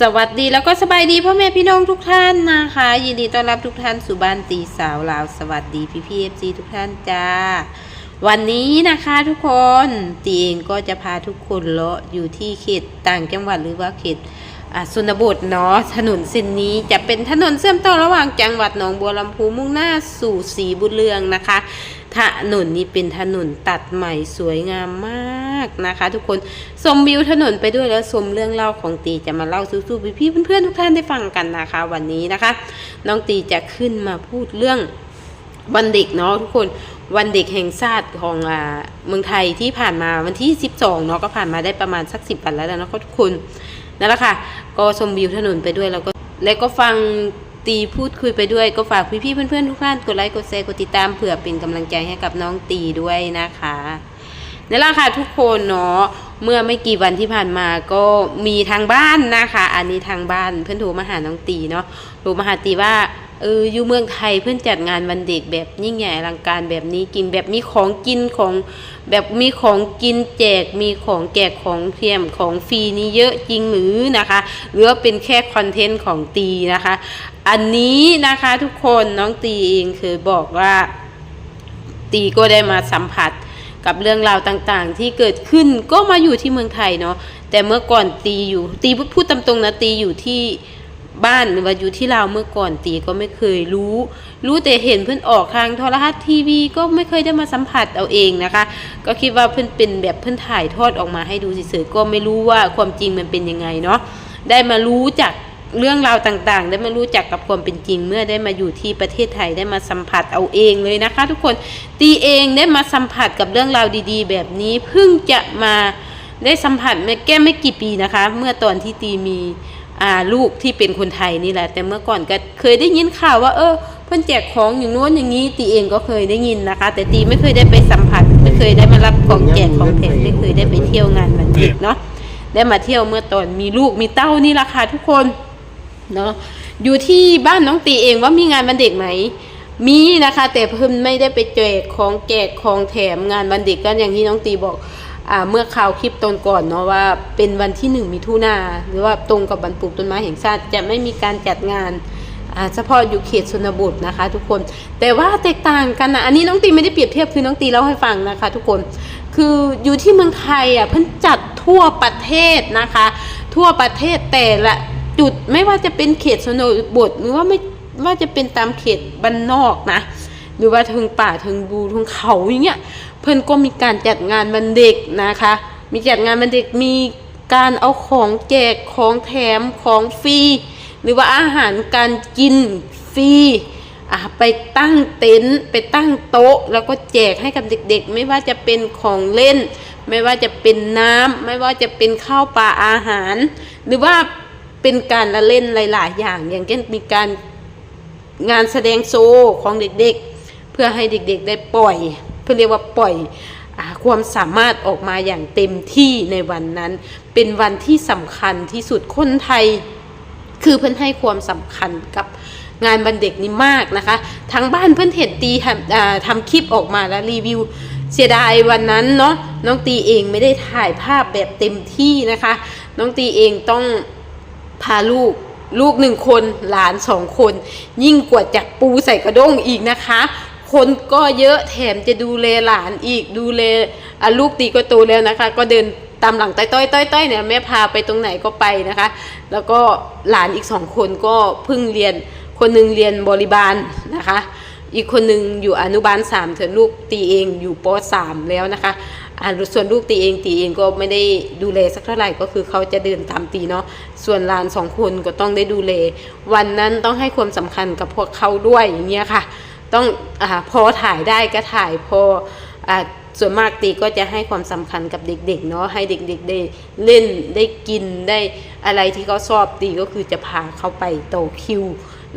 สวัสดีแล้วก็สบายดีพ่อแม่พี่น้องทุกท่านนะคะ ยินดีต้อนรับทุกท่านสู่บ้านตีสาวลาวสวัสดีพี่พีเอฟซีทุกท่านจ้า วันนี้นะคะทุกคนตีเองก็จะพาทุกคนเลาะอยู่ที่เขตต่างจังหวัดหรือว่าเขต สุนบทเนาะถนนเส้นนี้จะเป็นถนนเชื่อมต่อระหว่างจังหวัดหนองบัวลำพูมุ่งหน้าสู่สีบุญเรืองนะคะ ถนนนี้เป็นถนนตัดใหม่สวยงามมากนะคะ ทุกคนชมวิวถนนไปด้วยแล้วชมเรื่องเล่าของตีจะมาเล่าสู่ๆพี่เพื่อนๆทุกท่านได้ฟังกันนะคะ วันนี้นะคะ น้องตีจะขึ้นมาพูดเรื่องวันเด็กเนาะทุกคนวันเด็กแห่งชาติของอเมืองไทยที่ผ่านมาวันที่ 12เนาะก็ผ่านมาได้ประมาณสักสิบวันแล้วนะทุกคน นั่นแหละค่ะ ก็ชมวิวถนนไปด้วยแล้วก็แล้วก็ฟังตีพูดคุยไปด้วยก็ฝากพี่ๆเพื่อนๆทุกท่านกดไลค์กดแชร์กดติดตามเผื่อเป็นกำลังใจให้กับน้องตีด้วยนะคะนั่นแหละค่ะทุกคนเนาะเมื่อไม่กี่วันที่ผ่านมาก็มีทางบ้านนะคะ อันนี้ทางบ้านเพื่อนโทรมาหาน้องตีเนาะโทรมาหาตีว่า เอออยู่เมืองไทยเพื่อนจัดงานวันเด็กแบบยิ่งใหญ่อลังการแบบนี้กินแบบมีของกินของแบบมีของกินแจกมีของแจกของเทียมของฟรีนี่เยอะจริงหรือนะคะหรือว่าเป็นแค่คอนเทนต์ของตีนะคะ อันนี้นะคะทุกคนน้องตีเองเคยบอกว่าตีก็ได้มาสัมผัสกับเรื่องราวต่างๆ ที่เกิดขึ้นก็มาอยู่ที่เมืองไทยเนาะแต่เมื่อก่อนตีอยู่ตีพูดตามตรงนะตีอยู่ที่ บ้านหรือว่าอยู่ที่ลาวเมื่อก่อนตีก็ไม่เคยรู้ รู้แต่เห็นเพื่อนออกทางโทรทัศน์ทีวีก็ไม่เคยได้มาสัมผัสเอาเองนะคะ ก็คิดว่าเพื่อนเป็นแบบเพื่อนถ่ายทอดออกมาให้ดูเฉยๆก็ไม่รู้ว่าความจริงมันเป็นยังไงเนาะได้มารู้จากเรื่องราวต่างๆ ได้มารู้จักกับความเป็นจริงเมื่อได้มาอยู่ที่ประเทศไทยได้มาสัมผัสเอาเองเลยนะคะ ทุกคนตีเองได้มาสัมผัสกับเรื่องราวดี ๆ แบบนี้เพิ่งจะมาได้สัมผัสไม่แก้ไม่กี่ปีนะคะ เมื่อตอนที่ตีมี ลูกที่เป็นคนไทยนี่แหละ แต่เมื่อก่อนก็เคยได้ยินข่าวว่า เออเพื่อนแจกของอย่างโน้นอย่างนี้ ตีเองก็เคยได้ยินนะคะ แต่ตีไม่เคยได้ไปสัมผัสไม่เคยได้มารับของแจกของแถมไม่เคยได้ไปเที่ยวงานวันเด็กเนาะได้มาเที่ยวเมื่อตอนมีลูกมีเต้านี่แหละค่ะทุกคนเนาะอยู่ที่บ้านน้องตีเองว่ามีงานวันเด็กไหมมีนะคะ แต่เพิ่มไม่ได้ไปแจกของแจกของแถมงานวันเด็กก็อย่างที่น้องตีบอก เมื่อข่าวคลิปตอนก่อนเนาะว่าเป็นวันที่หนึ่งมิถุนาหรือว่าตรงกับวันปลูกต้นไม้แห่งชาติจะไม่มีการจัดงานเฉพาะอยู่เขตชนบทนะคะ ทุกคนแต่ว่าแตกต่างกันนะอันนี้น้องตีไม่ได้เปรียบเทียบคือน้องตีเล่าให้ฟังนะคะ ทุกคนคืออยู่ที่เมืองไทยอะเพิ่นจัดทั่วประเทศนะคะ ทั่วประเทศแต่ละจุดไม่ว่าจะเป็นเขตชนบทหรือว่าไม่ว่าจะเป็นตามเขตบ้านนอกนะ หรือว่าเทิงป่าเทิงบูทงเขาอย่างเงี้ยเพิ่อนก็มีการจัดงานวันเด็กนะคะ มีจัดงานวันเด็กมีการเอาของแจกของแถมของฟรีหรือว่าอาหารการกินฟรีอะไปตั้งเต็นท์ไปตั้งโต๊ะ แล้วก็แจกให้กับเด็กๆ ไม่ว่าจะเป็นของเล่น ไม่ว่าจะเป็นน้ำไม่ว่าจะเป็นข้าวปลาอาหาร หรือว่าเป็นการละเล่นหลายๆอย่าง อย่างเช่นมีการงานแสดงโชว์ของเด็กๆ เพื่อให้เด็กๆได้ปล่อย เพื่อเรียกว่าปล่อยอความสามารถออกมาอย่างเต็มที่ในวันนั้น เป็นวันที่สำคัญที่สุดคนไทย คือเพื่อนให้ความสำคัญกับงานวันเด็กนี้มากนะคะทางบ้านเพื่อนเห็นตีทำทำคลิปออกมาแล้วรีวิว เสียดายวันนั้นเนาะน้องตีเองไม่ได้ถ่ายภาพแบบเต็มที่นะคะ น้องตีเองต้องพาลูกลูกหนึ่งคนหลานสองคน ยิ่งกว่าจักปูใส่กระด้งอีกนะคะ คนก็เยอะแถมจะดูแลหลานอีกดูแลลูกตีก็โตแล้วนะคะ ก็เดินตามหลังต้อยต้อยต้อยต้อยเนี่ยแม่พาไปตรงไหนก็ไปนะคะ แล้วก็หลานอีกสองคนก็เพิ่งเรียนคนหนึ่งเรียนบริบาลนะคะ อีกคนหนึ่งอยู่อนุบาลสามเถอะลูกตีเองอยู่ปสามแล้วนะคะอ่าส่วนลูกตีเองตีเองก็ไม่ได้ดูแลสักเท่าไหร่ก็คือเขาจะเดินตามตีเนาะส่วนหลานสองคนก็ต้องได้ดูแลวันนั้นต้องให้ความสำคัญกับพวกเขาด้วยอย่างเงี้ยค่ะ ต้องอพอถ่ายได้ก็ถ่ายพออส่วนมากตีก็จะให้ความสำคัญกับเด็กๆเนาะให้เด็กๆได้เล่นได้กินได้อะไรที่เขาชอบตีก็คือจะพาเขาไปโตคิว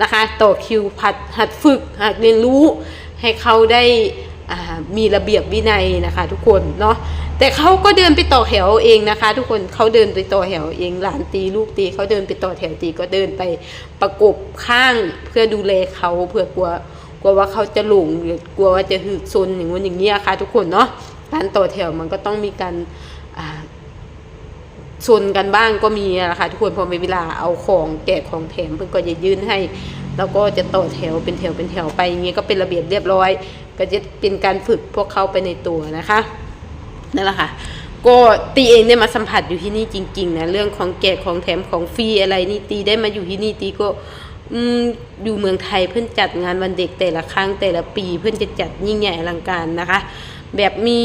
นะคะโตคิวผัดหัดฝึกหัดเรียนรู้ให้เขาได้มีระเบียบวินัยนะคะ ทุกคนเนาะแต่เขาก็เดินไปต่อแถวเองนะคะ ทุกคนเขาเดินไปต่อแถวเองหลานตีลูกตีเขาเดินไปต่อแถวตีก็เดินไปประกบข้างเพื่อดูแลเขาเพื่อกลัว ลัวว่าเขาจะหลงหรือกลัวว่าจะหึกซนอย่างนู้นอย่างนี้ค่ะทุกคนเนาะการต่อแถวมันก็ต้องมีการอ่าชนกันบ้างก็มีนะคะทุกคนพอมีเวลาเอาของแจกของแถมเพื่อนก็จะยื่นให้ แล้วก็จะต่อแถวเป็นแถวเป็นแถวไปอย่างเงี้ยก็เป็นระเบียบเรียบร้อย ก็จะเป็นการฝึกพวกเขาไปในตัวนะคะนั่นแหละค่ะก็ตีเองได้มาสัมผัสอยู่ที่นี่จริงๆนะเรื่องของแจกของแถมของฟรีอะไรนี่ตีได้มาอยู่ที่นี่ตีก็ อืมอยู่เมืองไทยเพื่อนจัดงานวันเด็กแต่ละครั้งแต่ละปีเพื่อนจะจัดยิ่งใหญ่อลังการนะคะ แบบมี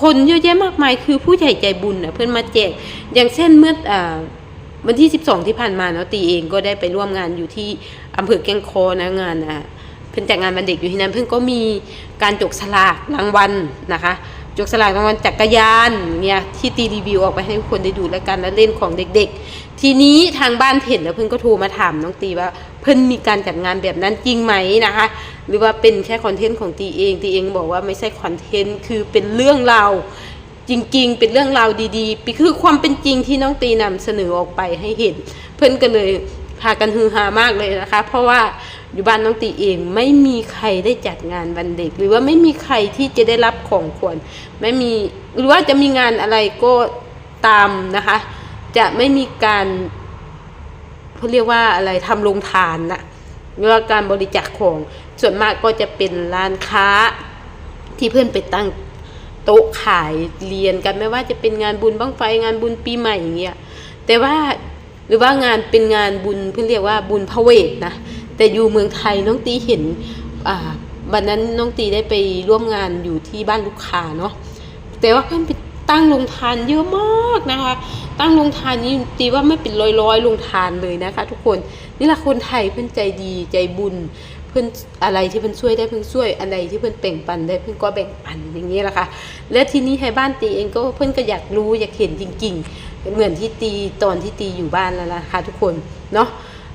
คนเยอะแยะมากมายคือผู้ใหญ่ใจบุญนะเพื่อนมาแจกอย่างเช่นเมื่ออวันที่ 12 ที่ผ่านมาเนาะตีเองก็ได้ไปร่วมงานอยู่ที่อำเภอแก้งคอนะงานอะเพิ่อนจัดงานวันเด็กอยู่ที่นั่นเพิ่อนก็มีการจกสลากรางวัลนะคะจกสลากรางวัลจักรยานเนี่ยที่ตีรีวิวออกไปให้ทุกคนได้ดูแล้วกันแล้วเล่นของเด็ก ๆ ทีนี้ทางบ้านเห็นแล้วเพิ่นก็โทรมาถามน้องตีว่าเพิ่นมีการจัดงานแบบนั้นจริงไหมนะคะ หรือว่าเป็นแค่คอนเทนต์ของตีเองตีเองบอกว่าไม่ใช่คอนเทนต์คือเป็นเรื่องราวจริงๆ เป็นเรื่องราวดีๆคือความเป็นจริงที่น้องตีนำเสนอออกไปให้เห็น เพื่อนก็เลยพากันฮือฮามากเลยนะคะ เพราะว่าอยู่บ้านน้องตีเองไม่มีใครได้จัดงานวันเด็ก หรือว่าไม่มีใครที่จะได้รับของขวัญไม่มีหรือว่าจะมีงานอะไรก็ตามนะคะ จะไม่มีการเขาเรียกว่าอะไรทำโรงทานนะหรือว่าการบริจาคของส่วนมากก็จะเป็นร้านค้าที่เพื่อนไปตั้งโต๊ะขายเรียนกันไม่ว่าจะเป็นงานบุญบ้างไฟงานบุญปีใหม่อย่างเงี้ยแต่ว่าหรือว่างานเป็นงานบุญเพื่อเรียกว่าบุญพระเวทนะแต่อยู่เมืองไทยน้องตีเห็นอ่าวันนั้นน้องตีได้ไปร่วมงานอยู่ที่บ้านลูกค้าเนาะแต่ว่าเพื่อนไป ตั้งโรงทานเยอะมากนะคะ ตั้งโรงทานนี้ตีว่าไม่เป็นร้อยร้อยๆโรงทานเลยนะคะ ทุกคนนี่แหละคนไทยเพื่อนใจดีใจบุญเพื่อนอะไรที่เพื่อนช่วยได้เพื่อนช่วยอะไรที่เพื่อนแบ่งปันได้เพื่อนก็แบ่งปันอย่างนี้แหละค่ะ และทีนี้ให้บ้านตีเองก็เพื่อนก็อยากรู้อยากเห็นจริงๆ เหมือนที่ตีตอนที่ตีอยู่บ้านแล้วล่ะค่ะทุกคนเนาะ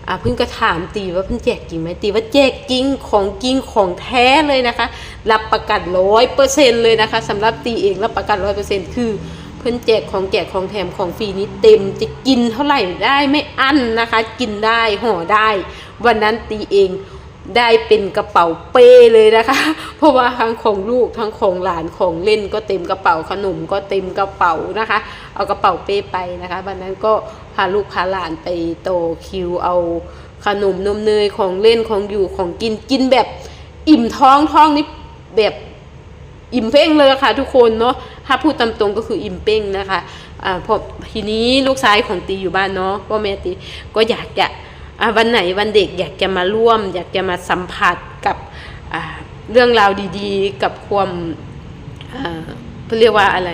อ่าเพื่งก็ถามตีว่าเพื่งแจกจริงไหมตีว่าแจกจริงของจริงของแท้เลยนะคะ รับประกันร้อยเปอร์เซ็นเลยนะคะสำหรับตีเองรับประกันร้อยเปอร์เซ็นคือเพื่อนแจกของแจกของแถมของฟรีนี้เต็มจะกินเท่าไหร่ได้ไม่อั้นนะคะ กินได้ห่อได้ วันนั้นตีเอง ได้เป็นกระเป๋าเป้เลยนะคะ เพราะว่าทั้งของลูกทั้งของหลานของเล่นก็เต็มกระเป๋าขนมก็เต็มกระเป๋านะคะ เอากระเป๋าเป้ไปนะคะวันนั้นก็พาลูกพาหลานไปโตคิวเอาขนมนมเนยของเล่นของอยู่ของกินกินแบบอิ่มท้องท้องนี่แบบอิ่มเป้งเลยค่ะทุกคนเนาะถ้าพูดตามตรงก็คืออิ่มเป้งนะคะอ่าพอทีนี้ลูกชายของตีอยู่บ้านเนาะพ่อแม่ตีก็อยากจะ วันไหนวันเด็กอยากจะมาร่วม อยากจะมาสัมผัสกับเรื่องราวดีๆ กับความเขาเรียกว่าอะไร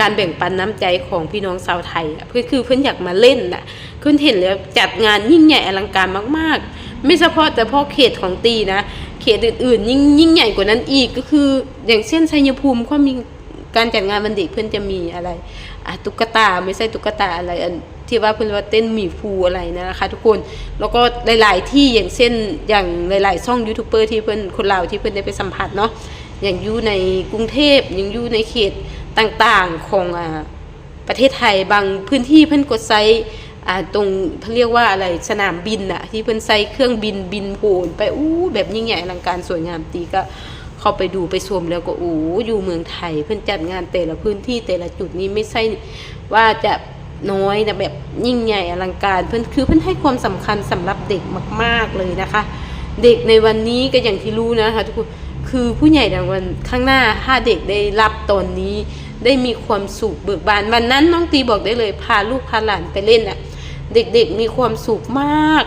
การแบ่งปันน้ำใจของพี่น้องชาวไทยเพื่อคือเพื่อนอยากมาเล่นน่ะเพื่อนเห็นแล้วจัดงานยิ่งใหญ่อลังการมาก ๆ ไม่เฉพาะแต่พาะเขตของตีนะ เขตอื่นๆ ยิ่งยิ่งใหญ่กว่านั้นอีกก็คือ อย่างเช่นชัยภูมิก็มีการจัดงานวันเด็กเพื่อนจะมีอะไรอตุ๊กตาไม่ใช่ตุ๊กตาอะไรอัน ที่ว่าเพื่อนว่าเต้นหมีภูอะไรนะคะทุกคนแล้วก็หลาย ๆ ที่อย่างเช่นอย่างหลาย ๆ ช่องยูทูบเบอร์ที่เพื่อนคนลาวที่เพื่อนได้ไปสัมผัสเนาะอย่างอยู่ในกรุงเทพอยังอยู่ในเขตต่างๆของอ่าประเทศไทยบางพื้นที่เพิ่นกดไซอ่าตรงเขาเรียกว่าอะไรสนามบินอะที่เพิ่นใส่เครื่องบินบินโผนไปอู้แบบยิ่งใหญ่อลังการสวยงามตีก็เข้าไปดูไปชมแล้วก็โอ้อยู่เมืองไทย เพิ่นจัดงานแต่ละพื้นที่แต่ละจุดนี้ไม่ใช่ว่าจะ น้อยนะแบบยิ่งใหญ่อลังการเพิ่อนคือเพิ่อนให้ความสำคัญสำหรับเด็กมาก ๆเลยนะคะ เด็กในวันนี้ก็อย่างที่รู้นะคะทุกคนคือผู้ใหญ่ในวันข้างหน้าถ้าเด็กได้รับตอนนี้ ได้มีความสุขเบิกบานวันนั้นน้องตีบอกได้เลย พาลูกพาหลานไปเล่นอะ เด็กๆมีความสุขมาก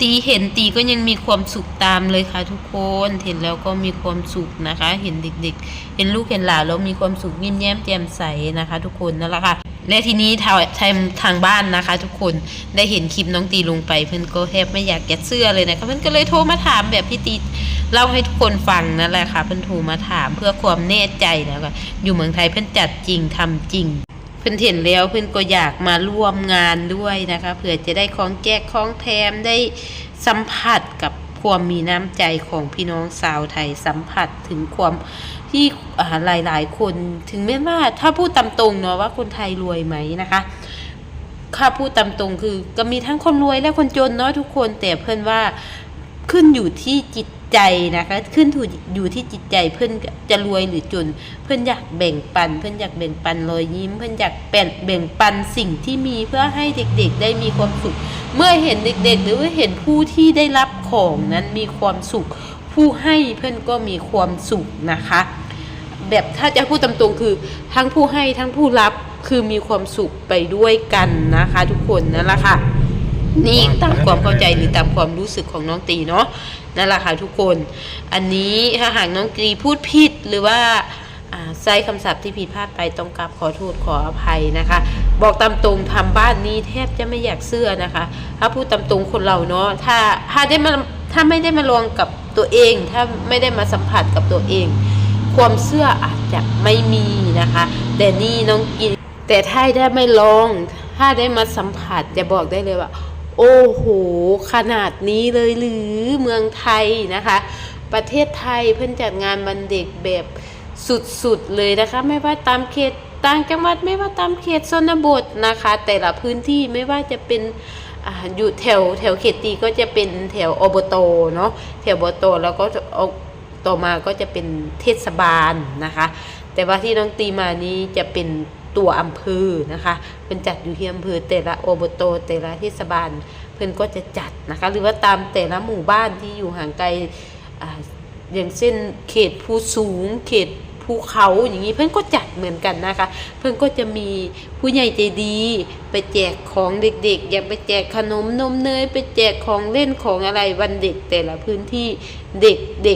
ตีเห็นตีก็ยังมีความสุขตามเลยค่ะ ทุกคนเห็นแล้วก็มีความสุขนะคะ เห็นเด็ก ๆ เห็นลูกเห็นหลานแล้วมีความสุขยิ้มแย้มแจ่มใสนะคะ ทุกคนนั่นแหละค่ะ และทีนี้ทางทางทางบ้านนะคะ ทุกคนได้เห็นคลิปน้องตีลุงไปเพื่อนก็แทบไม่อยากแกะเสื้อเลยนะคะเพื่อนก็เลยโทรมาถามแบบพี่ตีเล่าให้ทุกคนฟังนั่นแหละค่ะ เพื่อนโทรมาถามเพื่อความแน่ใจแล้วก็อยู่เมืองไทยเพื่อนจัดจริงทำจริง เพื่อนเห็นแล้วเพื่อนก็อยากมาร่วมงานด้วยนะคะเผื่อจะได้ของแจกของแถมได้สัมผัสกับความมีน้ำใจของพี่น้องชาวไทยสัมผัสถึงความ ที่อ่าหลาย ๆ คนถึงแม้ว่าถ้าพูดตามตรงเนาะว่าคนไทยรวยไหมนะคะถ้าพูดตามตรงคือ ก็มีทั้งคนรวยและคนจนเนาะทุกคนแต่เพื่อนว่าขึ้นอยู่ที่จิตใจนะคะขึ้นถูอยู่ที่จิตใจเพื่อนจะรวยหรือจน เพื่อนอยากแบ่งปัน เพื่อนอยากแบ่งปันรอยยิ้ม เพื่อนอยากแบ่งแบ่งปันสิ่งที่มีเพื่อให้เด็กๆ ได้มีความสุข เมื่อเห็นเด็กๆ หรือว่าเห็นผู้ที่ได้รับของนั้นมีความสุข ผู้ให้เพื่อนก็มีความสุขนะคะ แบบถ้าจะพูดตามตรงคือทั้งผู้ให้ทั้งผู้รับคือมีความสุขไปด้วยกันนะคะ ทุกคนนั่นแหละค่ะ นี่ตามความเข้าใจหรือตามความรู้สึกของน้องตีเนาะนั่นแหละค่ะทุกคน อันนี้ถ้าหากน้องตีพูดผิดหรือว่าใช้คำศัพท์ที่ผิดพลาดไปต้องกราบขอโทษขออภัยนะคะ บอกตามตรงทำบ้านนี้แทบจะไม่อยากเสื้อนะคะ ถ้าพูดตามตรงคนเราเนาะถ้าถ้าได้มาถ้าไม่ได้มาลองกับ ตัวเองถ้าไม่ได้มาสัมผัสกับตัวเอง ความเชื่ออาจจะไม่มีนะคะ แต่นี่น้องกิน แต่ถ้าได้ไม่ลอง ถ้าได้มาสัมผัสจะบอกได้เลยว่า โอ้โห ขนาดนี้เลยหรือเมืองไทยนะคะ ประเทศไทยเพิ่นจัดงานวันเด็กแบบสุดๆเลยนะคะ ไม่ว่าตามเขตต่างจังหวัดไม่ว่าตามเขตชนบทนะคะ แต่ละพื้นที่ไม่ว่าจะเป็น อยู่แถวแถวเขตตีก็จะเป็นแถวอบตเนาะแถวอบตแล้วก็เอาต่อมาก็จะเป็นเทศบาลนะคะ แต่ว่าที่น้องตีมานี้จะเป็นตัวอำเภอนะคะเป็นจัดอยู่ที่อำเภอแต่ละอบตแต่ละเทศบาลเพื่อนก็จะจัดนะคะ หรือว่าตามแต่ละหมู่บ้านที่อยู่ห่างไกลออย่างเช่นเขตภูสูง เขต ภูเขาอย่างนี้เพื่อนก็จัดเหมือนกันนะคะ เพื่อนก็จะมีผู้ใหญ่ใจดีไปแจกของเด็กๆ อยากไปแจกขนมนมเนยไปแจกของเล่นของอะไรวันเด็กแต่ละพื้นที่เด็กๆ